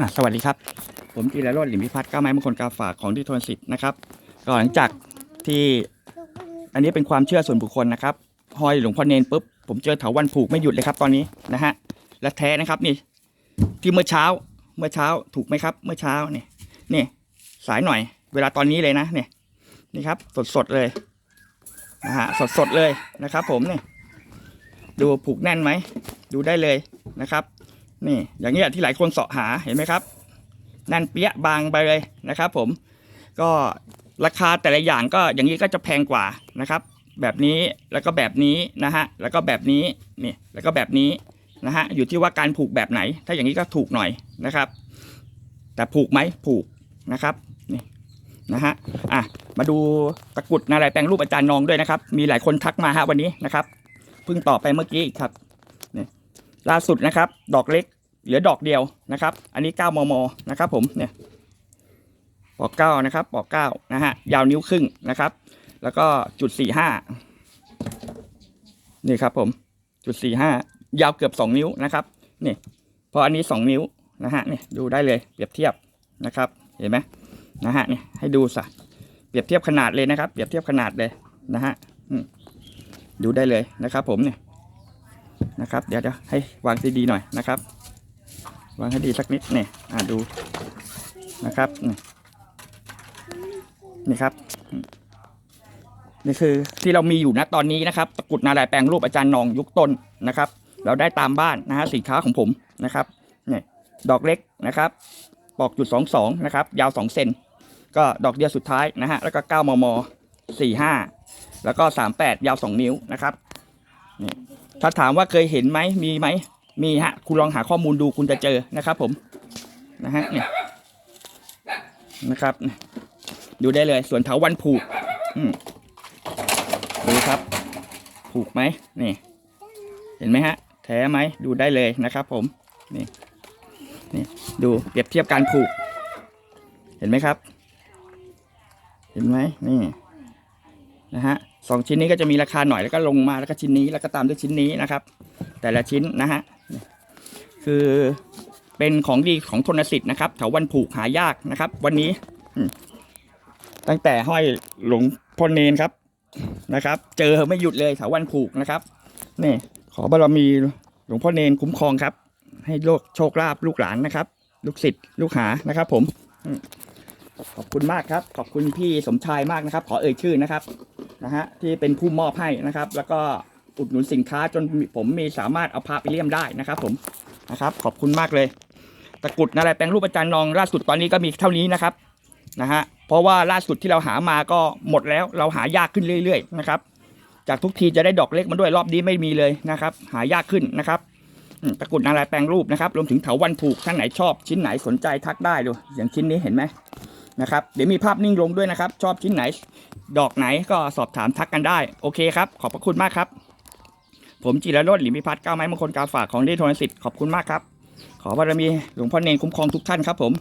อะสวัสดีครับ ผมจีรโรจน์หลิมพิพัฒน์ก้าไม้มงคลกาฝากของที่ทนสิทธิ์นะครับก็หลังจากที่อันนี้เป็นความเชื่อส่วนบุคคลนะครับห้อยหลวงพ่อเนนปุ๊บผมเจอเถาวันผูกไม่หยุดเลยครับตอนนี้นะฮะและแท้นะครับนี่ ที่เมื่อเช้าเมื่อเช้าถูกไหมครับ เมื่อเช้านี่นี่สายหน่อย เวลาตอนนี้เลยนะเนี่ยนี่ครับ สดสดเลยนะฮะสดสดเลยนะครับ ผมเนี่ยดูผูกแน่นไหมดูได้เลยนะครับ นี่อย่างนี้ยที่หลายคนเสาะหาเห็นไหมครับแน่นเปี้ยบางไปเลยนะครับ ผมก็ราคาแต่ละอย่างก็อย่างนี้ก็จะแพงกว่านะครับ แบบนี้แล้วก็แบบนี้นะฮะแล้วก็แบบนี้นี่แล้วก็แบบนี้นะฮะอยู่ที่ว่าการผูกแบบไหน ถ้าอย่างนี้ก็ถูกหน่อยนะครับ แต่ผูกไหมผูกนะครับนี่นะฮะอะมาดูตะกรุดนาลายแปลงรูปอาจารย์นองด้วยนะครับ มีหลายคนทักมาฮะวันนี้นะครับเพิ่งตอบไปเมื่อกี้ครับ ล่าสุดนะครับ ดอกเล็ก เหลือดอกเดียวนะครับ อันนี้ 9 มม นะครับผมเนี่ยปอกเก้านะครับปอกเก้านะฮะยาวนิ้วครึ่งนะครับ แล้วก็จุดสี่ห้านี่ครับผมจุดสี่ห้ายาวเกือบสองนิ้วนะครับนี่พออันนี้สองนิ้วนะฮะนี่ดูได้เลยเปรียบเทียบนะครับ เห็นไหมนะฮะนี่ให้ดูสะเปรียบเทียบขนาดเลยนะครับ เปรียบเทียบขนาดเลยนะฮะดูได้เลยนะครับ ผมเนี่ย นะครับ เดี๋ยวเดี๋ยวให้วางดีๆหน่อยนะครับ วางให้ดีสักนิดเนี่ยอ่าดูนะครับนี่นี่ครับนี่คือที่เรามีอยู่นะตอนนี้นะครับตะกรุดนาลายแปลงรูปอาจารย์นองยุคต้นนะครับ เราได้ตามบ้านนะฮะสินค้าของผมนะครับเนี่ยดอกเล็กนะครับปอกจุดสองสองนะครับ ยาวสองเซนก็ดอกเดียวสุดท้ายนะฮะแล้วก็เก้ามมสี่ห้าแล้วก็สามแปดยาวสองนิ้วนะครับ นี่ถ้าถามว่าเคยเห็นไหมมีไหมมีฮะ คุณลองหาข้อมูลดูคุณจะเจอนะครับผมนะฮะเนี่ยนะครับ ดูได้เลยสวนเถาวันผูกดูครับ ผูกไหมนี่ เห็นไหมฮะ แท้ไหมดูได้เลยนะครับ ผมนี่นี่ดูเปรียบเทียบการผูก เห็นไหมครับ เห็นไหมนี่นะฮะ สองชิ้นนี้ก็จะมีราคาหน่อยแล้วก็ลงมาแล้วก็ชิ้นนี้แล้วก็ตามด้วยชิ้นนี้นะครับ แต่ละชิ้นนะฮะคือเป็นของดีของทนสิทธิ์นะครับแถววันผูกหายากนะครับ วันนี้ ตั้งแต่ห้อยหลวงพ่อเนนครับนะครับ เจอไม่หยุดเลยแถววันผูกนะครับนี่ขอบารมีหลวงพ่อเนนคุ้มครองครับ ให้โลกโชคลาภลูกหลานนะครับ ลูกศิษย์ลูกหานะครับ ผม ขอบคุณมากครับ ขอบคุณพี่สมชายมากนะครับ ขอเอ่ยชื่อนะครับ นะฮะที่เป็นผู้มอบให้นะครับ แล้วก็อุดหนุนสินค้าจนผมมีสามารถเอาพาไปเลี่ยมได้นะครับผมนะครับ ขอบคุณมากเลย ตะกรุดนาลายแปลงรูปอาจารย์นองล่าสุดตอนนี้ก็มีเท่านี้นะครับนะฮะเพราะว่าล่าสุดที่เราหามาก็หมดแล้วเราหายากขึ้นเรื่อย ๆ นะครับ จากทุกทีจะได้ดอกเล็กมาด้วยรอบนี้ไม่มีเลยนะครับ หายากขึ้นนะครับตะกรุดนาลายแปลงรูปนะครับรวมถึงเถาวันผูกท่านไหนชอบชิ้นไหนสนใจทักได้ดูอย่างชิ้นนี้เห็นไหม นะครับ เดี๋ยวมีภาพนิ่งลงด้วยนะครับ ชอบชิ้นไหน ดอกไหนก็สอบถามทักกันได้ โอเคครับ ขอบพระคุณมากครับ ผมจิรโรจน์หลิมพิพัฒน์ก้าวไม้มงคลกาฝากของเดทโทนสิทธิ์ขอบคุณมากครับ ขอบารมีหลวงพ่อเนรคุ้มครองทุกท่านครับผม